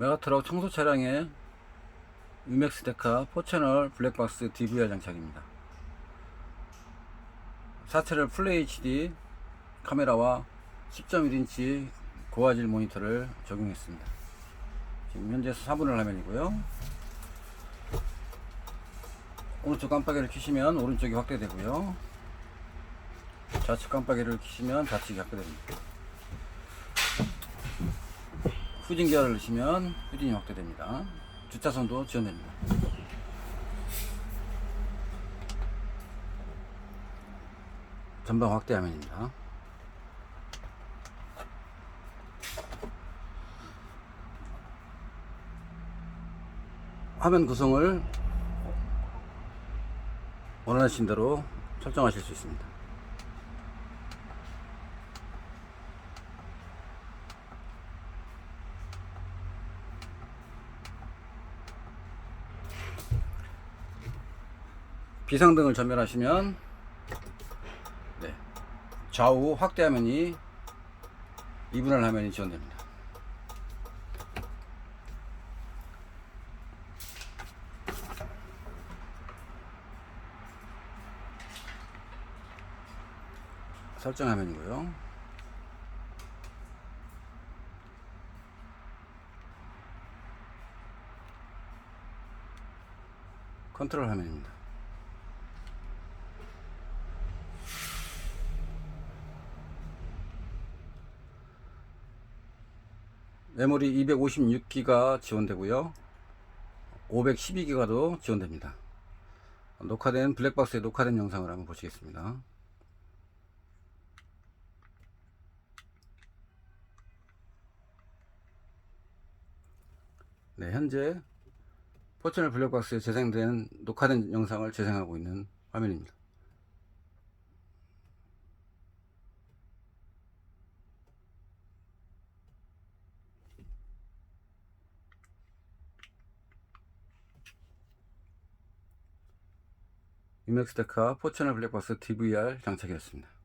메가트럭 청소 차량의 유맥스 데카 4채널 블랙박스 DVR 장착입니다. 4채널 FHD 카메라와 10.1인치 고화질 모니터를 적용했습니다. 지금 현재 4분할 화면이고요. 오른쪽 깜빡이를 켜시면 오른쪽이 확대되고요. 좌측 깜빡이를 켜시면 좌측이 확대됩니다. 후진 기어를 넣으시면 후진이 확대됩니다. 주차선도 지원됩니다. 전방 확대 화면입니다. 화면 구성을 원하신 대로 설정하실 수 있습니다. 비상등을 전멸하시면 네, 좌우 확대 화면이 2분할 화면이 지원됩니다. 설정 화면이고요. 컨트롤 화면입니다. 메모리 256기가 지원되고요. 512기가도 지원됩니다. 녹화된 블랙박스에 녹화된 영상을 한번 보시겠습니다. 네, 현재 포천을 블랙박스에 재생된 녹화된 영상을 재생하고 있는 화면입니다. 유맥스테카 포천을 블랙박스 DVR 장착이었습니다.